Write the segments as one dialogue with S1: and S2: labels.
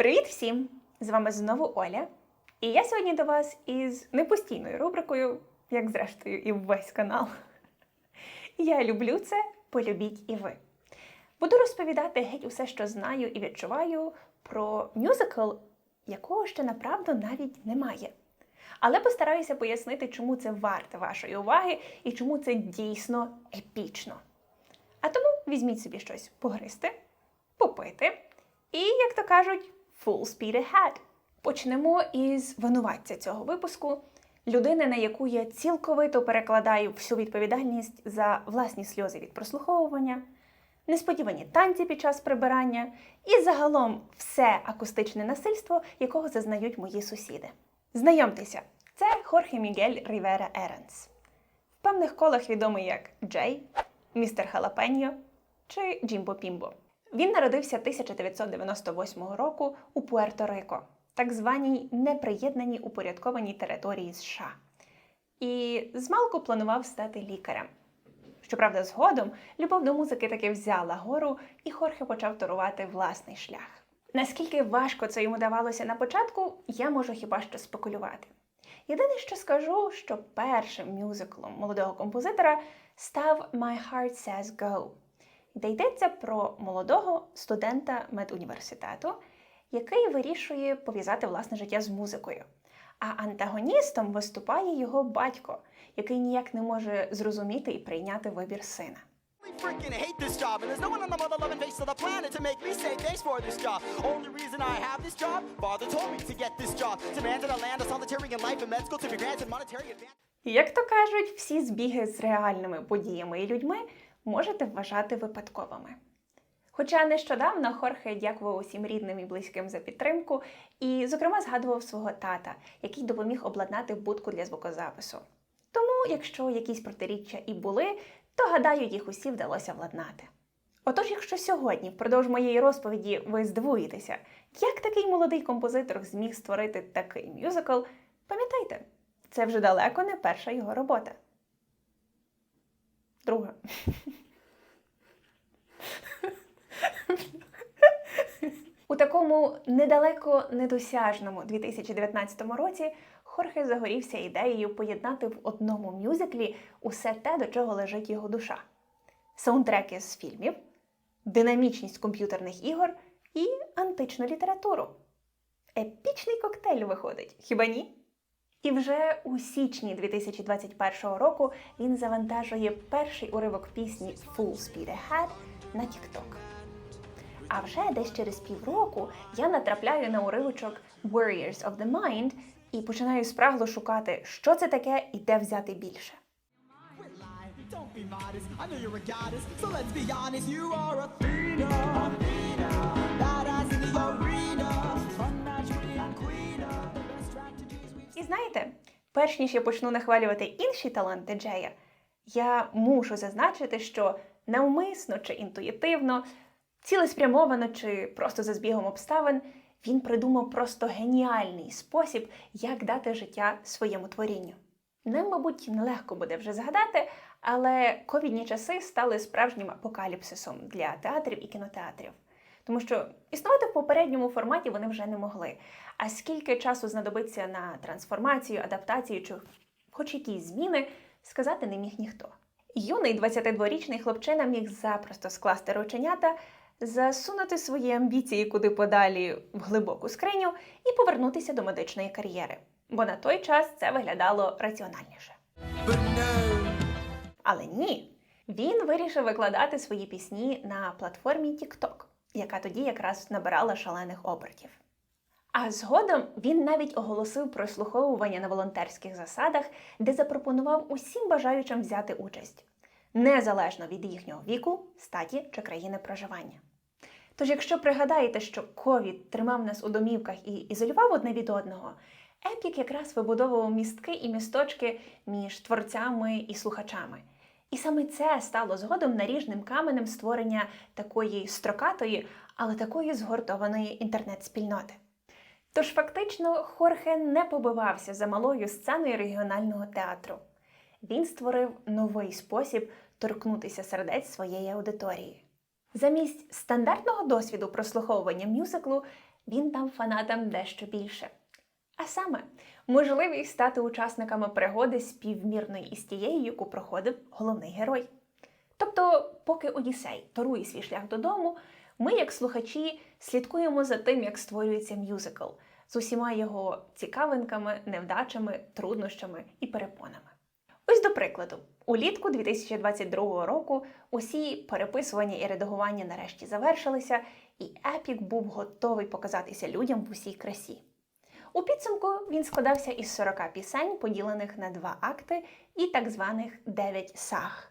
S1: Привіт всім! З вами знову Оля. І я сьогодні до вас із непостійною рубрикою, як зрештою, і весь канал. Я люблю це, полюбіть і ви. Буду розповідати геть усе, що знаю і відчуваю про мюзикл, якого ще направду навіть немає. Але постараюся пояснити, чому це варте вашої уваги і чому це дійсно епічно. А тому візьміть собі щось погристи, попити і, як то кажуть, full speed ahead. Почнемо із винуватця цього випуску, людини, на яку я цілковито перекладаю всю відповідальність за власні сльози від прослуховування, несподівані танці під час прибирання і загалом все акустичне насильство, якого зазнають мої сусіди. Знайомтеся, це Хорхе Мігель Рівера Еренс. В певних колах відомий як Джей, містер Халапеньо чи Джімбо Пімбо. Він народився 1998 року у Пуерто-Рико, так званій неприєднаній упорядкованій території США. І змалку планував стати лікарем. Щоправда, згодом любов до музики таки взяла гору, і Хорхе почав торувати власний шлях. Наскільки важко це йому давалося на початку, я можу хіба що спекулювати. Єдине, що скажу, що першим мюзиклом молодого композитора став My Heart Says Go, де йдеться про молодого студента медуніверситету, який вирішує пов'язати власне життя з музикою. А антагоністом виступає його батько, який ніяк не може зрозуміти і прийняти вибір сина.
S2: really freaking hate this job, and there's no one on the mother loving face of the planet to make me say thanks for this job. Only reason I have this job, father told me to get this job. Demanded a land, a solitary in life, and med school to be granted monetary advantage.
S1: Як то кажуть, всі збіги з реальними подіями і людьми можете вважати випадковими. Хоча нещодавно Хорхе дякував усім рідним і близьким за підтримку, і, зокрема, згадував свого тата, який допоміг обладнати будку для звукозапису. Тому, якщо якісь протиріччя і були, то гадаю, їх усі вдалося владнати. Отож, якщо сьогодні, впродовж моєї розповіді, ви здивуєтеся, як такий молодий композитор зміг створити такий мюзикл, пам'ятайте, це вже далеко не перша його робота. Друга. У такому недалеко недосяжному 2019 році Хорхе загорівся ідеєю поєднати в одному мюзиклі усе те, до чого лежить його душа: саундтреки з фільмів, динамічність комп'ютерних ігор і античну літературу. Епічний коктейль виходить, хіба ні? І вже у січні 2021 року він завантажує перший уривок пісні Full Speed Ahead на TikTok. А вже десь через півроку я натрапляю на уривочок Warriors of the Mind і починаю спрагло шукати, що це таке і де взяти більше.
S2: Don't be
S1: І знаєте, перш ніж я почну нахвалювати інші таланти Джея, я мушу зазначити, що навмисно чи інтуїтивно, цілеспрямовано чи просто за збігом обставин, він придумав просто геніальний спосіб, як дати життя своєму творінню. Ним, мабуть, нелегко буде вже згадати, але ковідні часи стали справжнім апокаліпсисом для театрів і кінотеатрів. Тому що існувати в попередньому форматі вони вже не могли. А скільки часу знадобиться на трансформацію, адаптацію чи хоч якісь зміни, сказати не міг ніхто. Юний 22-річний хлопчина міг запросто скласти рученята, засунути свої амбіції куди подалі в глибоку скриню і повернутися до медичної кар'єри. Бо на той час це виглядало раціональніше. Але ні, він вирішив викладати свої пісні на платформі TikTok, яка тоді якраз набирала шалених обертів. А згодом він навіть оголосив прослуховування на волонтерських засадах, де запропонував усім бажаючим взяти участь, незалежно від їхнього віку, статі чи країни проживання. Тож, якщо пригадаєте, що ковід тримав нас у домівках і ізолював одне від одного, Епік якраз вибудовував містки і місточки між творцями і слухачами. І саме це стало згодом наріжним каменем створення такої строкатої, але такої згуртованої інтернет-спільноти. Тож фактично Хорхе не побивався за малою сценою регіонального театру. Він створив новий спосіб торкнутися сердець своєї аудиторії. Замість стандартного досвіду прослуховування мюзиклу він дав фанатам дещо більше. А саме, можливість стати учасниками пригоди співмірної із тією, яку проходив головний герой. Тобто, поки Одіссей торує свій шлях додому, ми, як слухачі, слідкуємо за тим, як створюється мюзикл з усіма його цікавинками, невдачами, труднощами і перепонами. Ось до прикладу, улітку 2022 року усі переписування і редагування нарешті завершилися, і епік був готовий показатися людям в усій красі. У підсумку він складався із 40 пісень, поділених на два акти, і так званих 9 саг.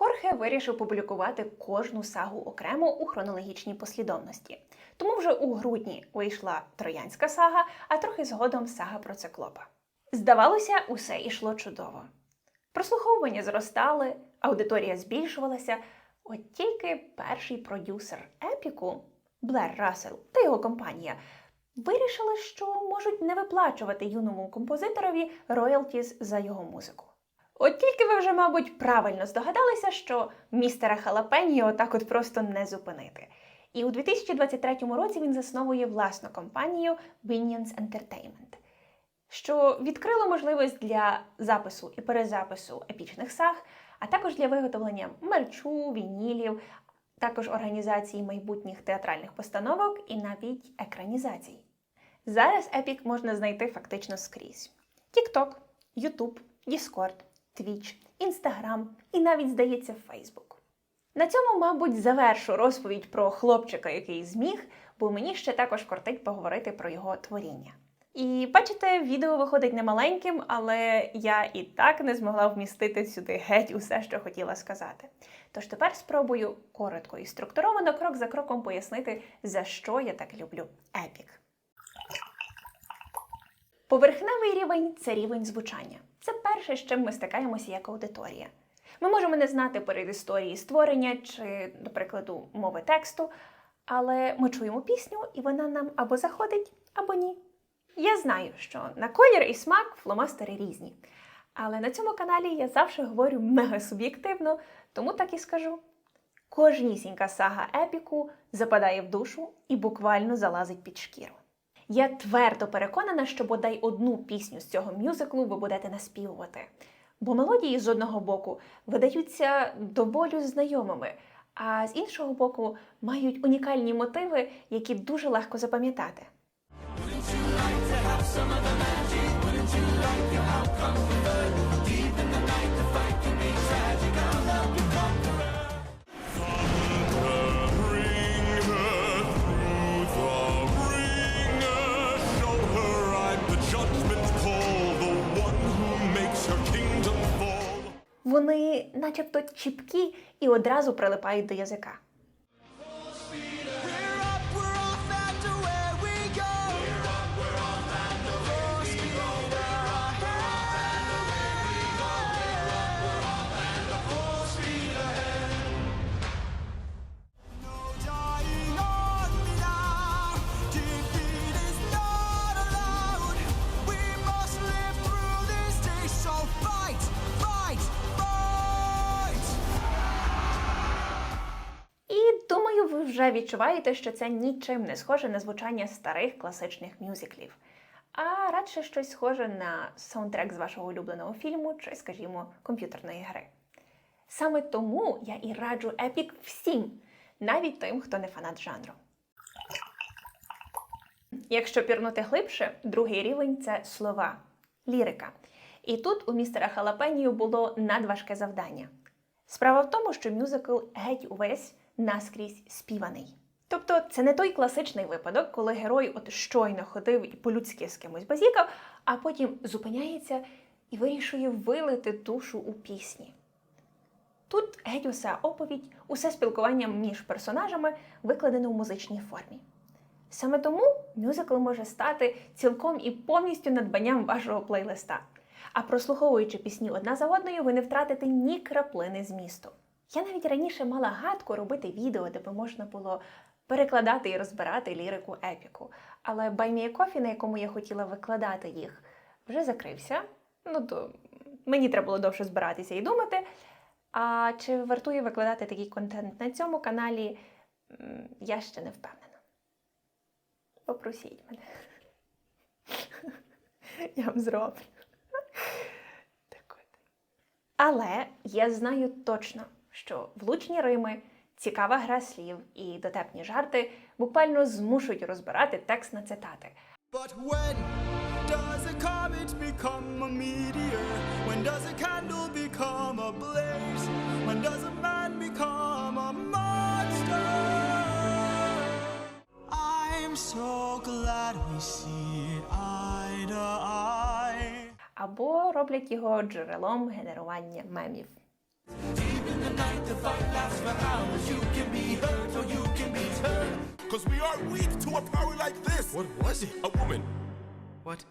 S1: Хорхе вирішив публікувати кожну сагу окремо у хронологічній послідовності. Тому вже у грудні вийшла Троянська сага, а трохи згодом сага про циклопа. Здавалося, усе йшло чудово. Прослуховування зростали, аудиторія збільшувалася, от тільки перший продюсер епіку Блер Рассел та його компанія вирішили, що можуть не виплачувати юному композиторові роялтіз за його музику. От тільки ви вже, мабуть, правильно здогадалися, що містера Халапеньо так от просто не зупинити. І у 2023 році він засновує власну компанію Binions Entertainment, що відкрило можливість для запису і перезапису епічних саг, а також для виготовлення мерчу, вінілів, також організації майбутніх театральних постановок і навіть екранізацій. Зараз Epic можна знайти фактично скрізь: TikTok, YouTube, Discord, Twitch, Instagram і навіть, здається, Facebook. На цьому, мабуть, завершу розповідь про хлопчика, який зміг, бо мені ще також кортить поговорити про його творіння. І бачите, відео виходить немаленьким, але я і так не змогла вмістити сюди геть усе, що хотіла сказати. Тож тепер спробую коротко і структуровано крок за кроком пояснити, за що я так люблю епік. Поверхневий рівень це рівень звучання. Це перше, з чим ми стикаємося як аудиторія. Ми можемо не знати передісторії створення чи, до прикладу, мови тексту, але ми чуємо пісню, і вона нам або заходить, або ні. Я знаю, що на колір і смак фломастери різні. Але на цьому каналі я завжди говорю мега суб'єктивно, тому так і скажу. Кожнісінька сага епіку западає в душу і буквально залазить під шкіру. Я твердо переконана, що бодай одну пісню з цього мюзиклу ви будете наспівувати. Бо мелодії з одного боку видаються до болю знайомими, а з іншого боку мають унікальні мотиви, які дуже легко запам'ятати. Начебто чіпкі і одразу прилипають до язика. Вже відчуваєте, що це нічим не схоже на звучання старих класичних мюзиклів, а радше щось схоже на саундтрек з вашого улюбленого фільму чи, скажімо, комп'ютерної гри. Саме тому я і раджу епік всім, навіть тим, хто не фанат жанру. Якщо пірнути глибше, другий рівень це слова, лірика. І тут у містера Халапенію було надважке завдання. Справа в тому, що мюзикл геть увесь наскрізь співаний. Тобто це не той класичний випадок, коли герой от щойно ходив і по-людськи з кимось базікав, а потім зупиняється і вирішує вилити душу у пісні. Тут геть уся оповідь, усе спілкування між персонажами викладено в музичній формі. Саме тому мюзикл може стати цілком і повністю надбанням вашого плейлиста. А прослуховуючи пісні одна за одною, ви не втратите ні краплини змісту. Я навіть раніше мала гадку робити відео, де би можна було перекладати і розбирати лірику епіку. Але Coffee, на якому я хотіла викладати їх, вже закрився. Ну то мені треба було довше збиратися і думати. А чи вартує викладати такий контент на цьому каналі, я ще не впевнена. Попросіть мене. Я вам зроблю. Так от. Але я знаю точно, що влучні рими, цікава гра слів і дотепні жарти буквально змушують розбирати текст на цитати.
S2: But when does a comet become a meteor? When does a candle become a blaze? When does a man become a monster? I'm so glad we see eye to eye.
S1: або роблять його джерелом генерування мемів.
S3: Because we are weak to a power like this. What was it? A woman.
S2: What?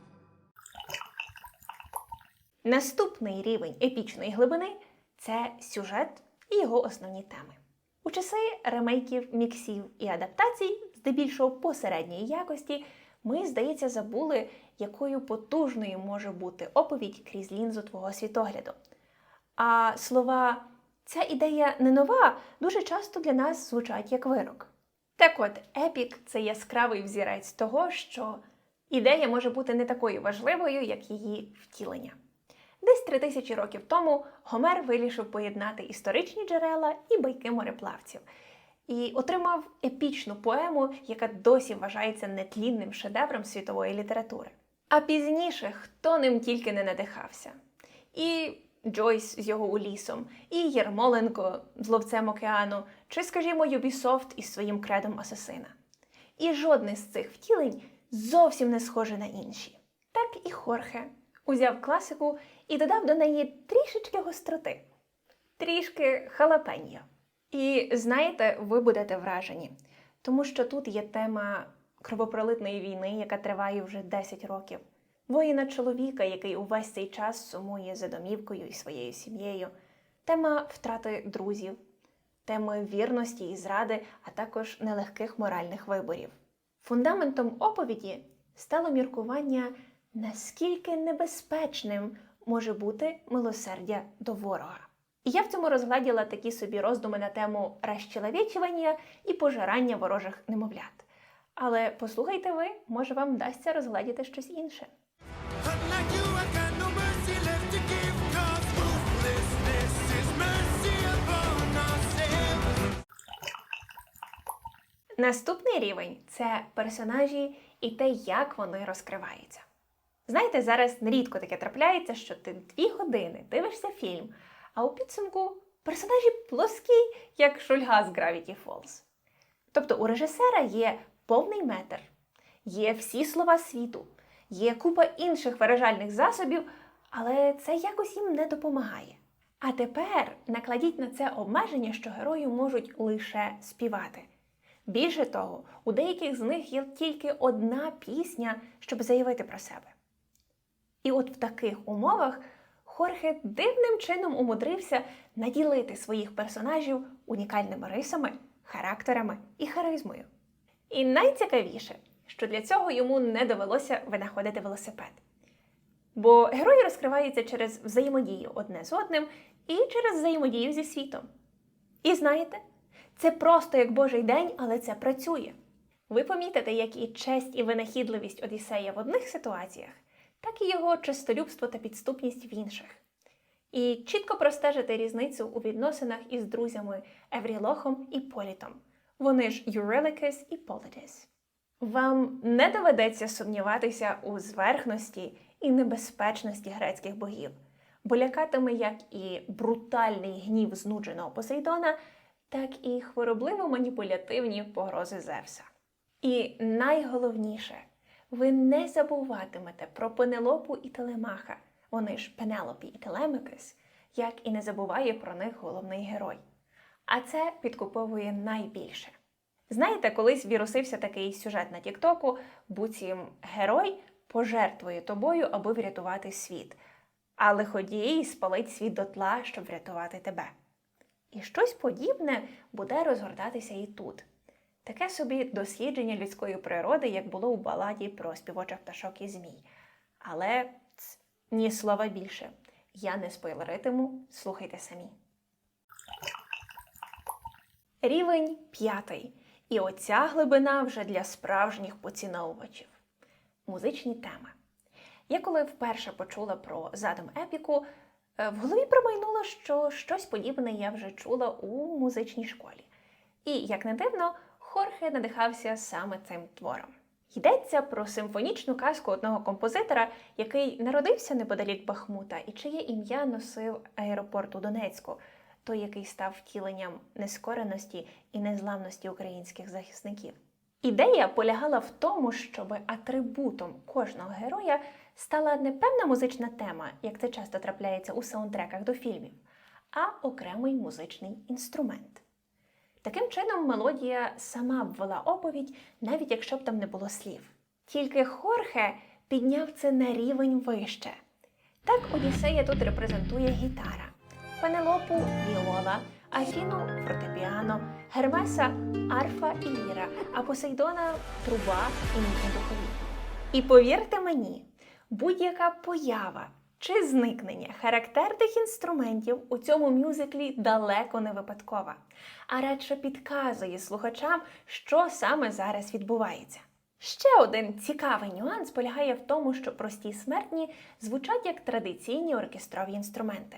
S1: Наступний рівень епічної глибини це сюжет і його основні теми. У часи ремейків, міксів і адаптацій, здебільшого посередньої якості, ми, здається, забули, якою потужною може бути оповідь крізь лінзу твого світогляду. А слова ця ідея не нова дуже часто для нас звучать як вирок. Так от, епік це яскравий взірець того, що ідея може бути не такою важливою, як її втілення. Десь три тисячі років тому Гомер вирішив поєднати історичні джерела і байки мореплавців і отримав епічну поему, яка досі вважається нетлінним шедевром світової літератури. А пізніше хто ним тільки не надихався. І Джойс з його Улісом, і Єрмоленко з ловцем океану, чи, скажімо, Юбісофт із своїм кредом асасина. І жодне з цих втілень зовсім не схоже на інші. Так і Хорхе узяв класику і додав до неї трішечки гостроти, трішки халапеньо. І знаєте, ви будете вражені, тому що тут є тема кровопролитної війни, яка триває вже 10 років. Воїна чоловіка, який увесь цей час сумує за домівкою і своєю сім'єю, тема втрати друзів, теми вірності і зради, а також нелегких моральних виборів. Фундаментом оповіді стало міркування, наскільки небезпечним може бути милосердя до ворога. І я в цьому розгладіла такі собі роздуми на тему розчеловічування і пожирання ворожих немовлят. Але послухайте ви, може вам вдасться розгладіти щось інше. Наступний рівень це персонажі і те, як вони розкриваються. Знаєте, зараз нерідко таке трапляється, що ти дві години дивишся фільм, а у підсумку персонажі плоскі, як шульга з Gravity Falls. Тобто у режисера є повний метр, є всі слова світу, є купа інших виражальних засобів, але це якось їм не допомагає. А тепер накладіть на це обмеження, що герої можуть лише співати. Більше того, у деяких з них є тільки одна пісня, щоб заявити про себе. І от в таких умовах Хорхе дивним чином умудрився наділити своїх персонажів унікальними рисами, характерами і харизмою. І найцікавіше, що для цього йому не довелося винаходити велосипед. Бо герої розкриваються через взаємодію одне з одним і через взаємодію зі світом. І знаєте, це просто як Божий день, але це працює. Ви помітите, як і честь і винахідливість Одіссея в одних ситуаціях, так і його чистолюбство та підступність в інших. І чітко простежите різницю у відносинах із друзями Еврілохом і Політом. Вони ж Юреликес і Политис. Вам не доведеться сумніватися у зверхності і небезпечності грецьких богів, бо лякатиме як і брутальний гнів знудженого Посейдона, так і хворобливо маніпулятивні погрози Зевса. І найголовніше, ви не забуватимете про Пенелопу і Телемаха, вони ж Пенелопі і Телемикес, як і не забуває про них головний герой. А це підкуповує найбільше. Знаєте, колись вірусився такий сюжет на Тіктоку, буцім герой пожертвує тобою, аби врятувати світ, а лиходій спалить світ дотла, щоб врятувати тебе. І щось подібне буде розгортатися і тут. Таке собі дослідження людської природи, як було у баладі про співочих пташок і змій. Але ц, ні слова більше. Я не спойлеритиму, слухайте самі. Рівень п'ятий. І оця глибина вже для справжніх поціновувачів. Музичні теми. Я коли вперше почула про задум епіку, в голові промайнуло, що щось подібне я вже чула у музичній школі. І, як не дивно, Хорхе надихався саме цим твором. Йдеться про симфонічну казку одного композитора, який народився неподалік Бахмута і чиє ім'я носив аеропорт у Донецьку, той, який став втіленням нескореності і незламності українських захисників. Ідея полягала в тому, щоб атрибутом кожного героя стала не певна музична тема, як це часто трапляється у саундтреках до фільмів, а окремий музичний інструмент. Таким чином, мелодія сама б вела оповідь, навіть якщо б там не було слів. Тільки Хорхе підняв це на рівень вище. Так Одіссея тут репрезентує гітара, Пенелопу віола, Афіну фортепіано, Гермеса арфа і ліра, а Посейдона труба і мітні духові. І повірте мені, будь-яка поява чи зникнення характерних інструментів у цьому мюзиклі далеко не випадкова, а радше підказує слухачам, що саме зараз відбувається. Ще один цікавий нюанс полягає в тому, що прості смертні звучать як традиційні оркестрові інструменти.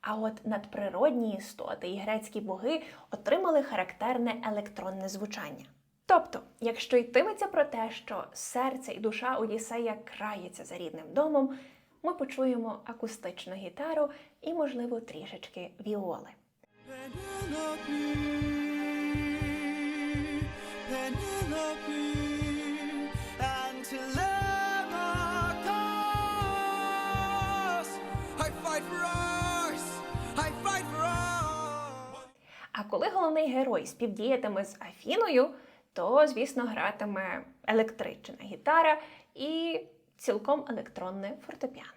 S1: А от надприродні істоти і грецькі боги отримали характерне електронне звучання. Тобто, якщо йтиметься про те, що серце і душа Одіссея краються за рідним домом, ми почуємо акустичну гітару і, можливо, трішечки віоли. А коли головний герой співдіятиме з Афіною, то, звісно, гратиме електрична гітара і цілком електронне фортепіано.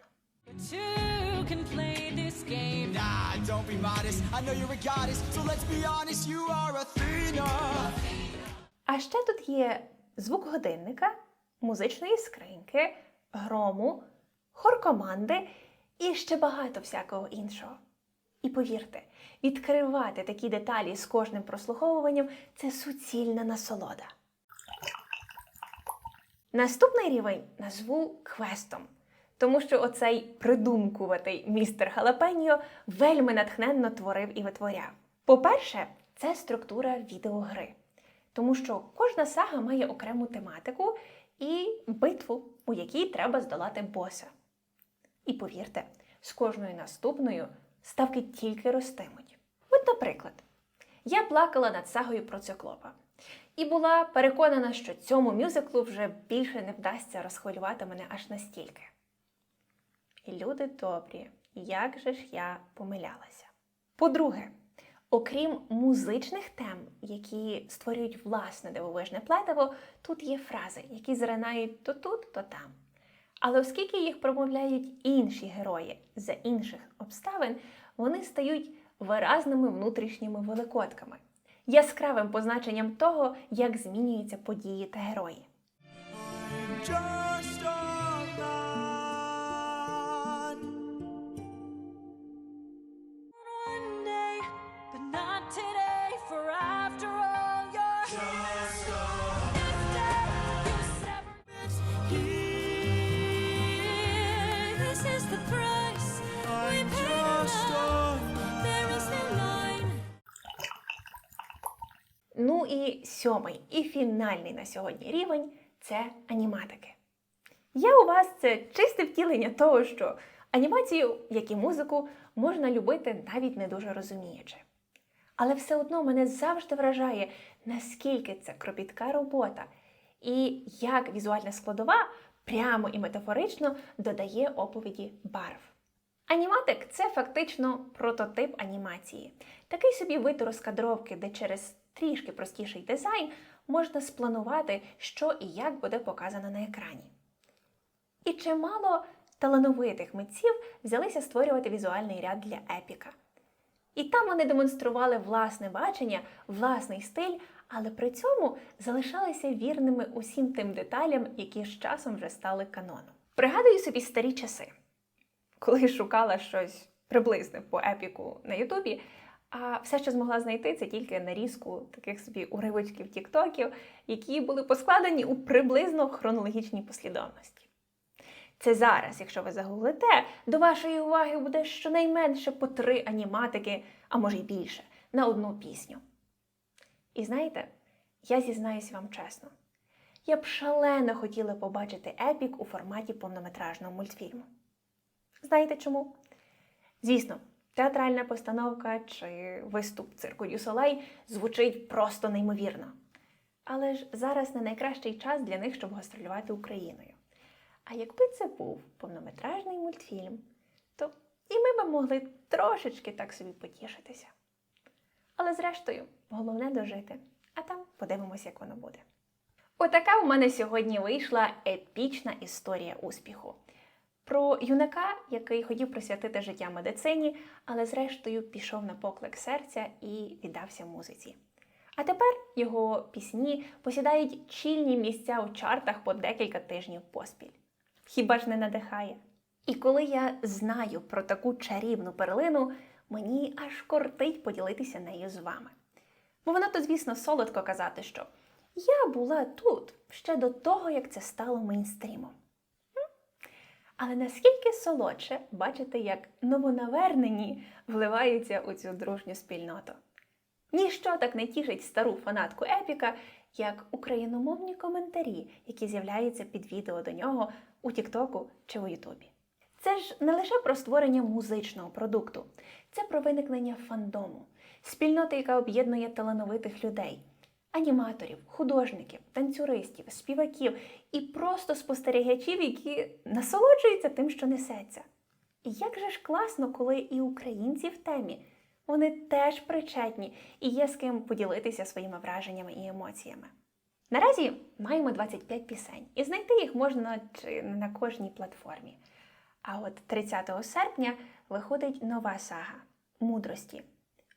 S1: А ще тут є звук годинника, музичної скриньки, грому, хор команди і ще багато всякого іншого. І повірте, відкривати такі деталі з кожним прослуховуванням це суцільна насолода. Наступний рівень назву квестом, тому що оцей придумкуватий містер Халапеньо вельми натхненно творив і витворяв. По-перше, це структура відеогри, тому що кожна сага має окрему тематику і битву, у якій треба здолати боса. І повірте, з кожною наступною ставки тільки ростимуть. От, наприклад, я плакала над сагою про циклопа і була переконана, що цьому мюзиклу вже більше не вдасться розхвилювати мене аж настільки. І люди добрі, як же ж я помилялася. По-друге, окрім музичних тем, які створюють власне дивовижне плетиво, тут є фрази, які зринають то тут, то там. Але оскільки їх промовляють інші герої за інших обставин, вони стають виразними внутрішніми великодками, яскравим позначенням того, як змінюються події та герої. Сьомий і фінальний на сьогодні рівень це аніматики. Я у вас це чисте втілення того, що анімацію, як і музику, можна любити навіть не дуже розуміючи. Але все одно мене завжди вражає, наскільки це кропітка робота, і як візуальна складова прямо і метафорично додає оповіді барв. Аніматик це фактично прототип анімації, такий собі вид розкадровки, де через трішки простіший дизайн можна спланувати, що і як буде показано на екрані. І чимало талановитих митців взялися створювати візуальний ряд для епіка. І там вони демонстрували власне бачення, власний стиль, але при цьому залишалися вірними усім тим деталям, які з часом вже стали каноном. Пригадую собі старі часи, коли шукала щось приблизне по епіку на Ютубі, А все, що змогла знайти, це тільки нарізку таких собі уривочків тіктоків, які були поскладені у приблизно хронологічній послідовності. Це зараз, якщо ви загуглите, до вашої уваги буде щонайменше по три аніматики, а може й більше, на одну пісню. І знаєте, я зізнаюсь вам чесно, я б шалено хотіла побачити епік у форматі повнометражного мультфільму. Знаєте чому? Звісно, театральна постановка чи виступ цирку Дю Солей звучить просто неймовірно. Але ж зараз не найкращий час для них, щоб гастролювати Україною. А якби це був повнометражний мультфільм, то і ми би могли трошечки так собі потішитися. Але зрештою, головне дожити, а там подивимося, як воно буде. Отака у мене сьогодні вийшла епічна історія успіху. Про юнака, який хотів присвятити життя медицині, але зрештою пішов на поклик серця і віддався музиці. А тепер його пісні посідають чільні місця у чартах по декілька тижнів поспіль. Хіба ж не надихає? І коли я знаю про таку чарівну перлину, мені аж кортить поділитися нею з вами. Бо воно то, звісно, солодко казати, що я була тут ще до того, як це стало мейнстрімом. Але наскільки солодше бачити, як новонавернені вливаються у цю дружню спільноту. Ніщо так не тішить стару фанатку Епіка, як україномовні коментарі, які з'являються під відео до нього у Тіктоку чи у Ютубі. Це ж не лише про створення музичного продукту, це про виникнення фандому, спільноти, яка об'єднує талановитих людей, аніматорів, художників, танцюристів, співаків і просто спостерігачів, які насолоджуються тим, що несеться. І як же ж класно, коли і українці в темі, вони теж причетні і є з ким поділитися своїми враженнями і емоціями. Наразі маємо 25 пісень, і знайти їх можна чи на кожній платформі. А от 30 серпня виходить нова сага мудрості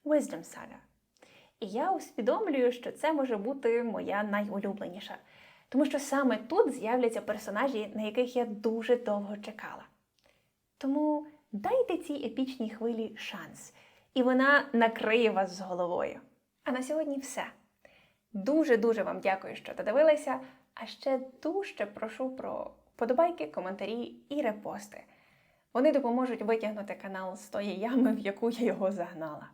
S1: Wisdom Saga. І я усвідомлюю, що це може бути моя найулюбленіша, тому що саме тут з'являться персонажі, на яких я дуже довго чекала. Тому дайте цій епічній хвилі шанс, і вона накриє вас з головою. А на сьогодні все. Дуже-дуже вам дякую, що додивилися. А ще дуже прошу про подобайки, коментарі і репости. Вони допоможуть витягнути канал з тої ями, в яку я його загнала.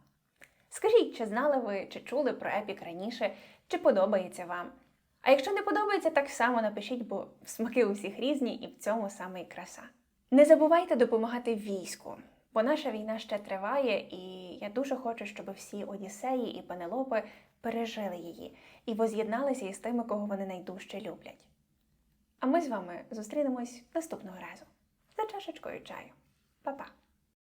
S1: Скажіть, чи знали ви, чи чули про епік раніше, чи подобається вам? А якщо не подобається, так само напишіть, бо смаки у всіх різні і в цьому саме і краса. Не забувайте допомагати війську, бо наша війна ще триває, і я дуже хочу, щоб всі Одіссеї і Пенелопи пережили її і воз'єдналися із тими, кого вони найдужче люблять. А ми з вами зустрінемось наступного разу за чашечкою чаю. Па-па!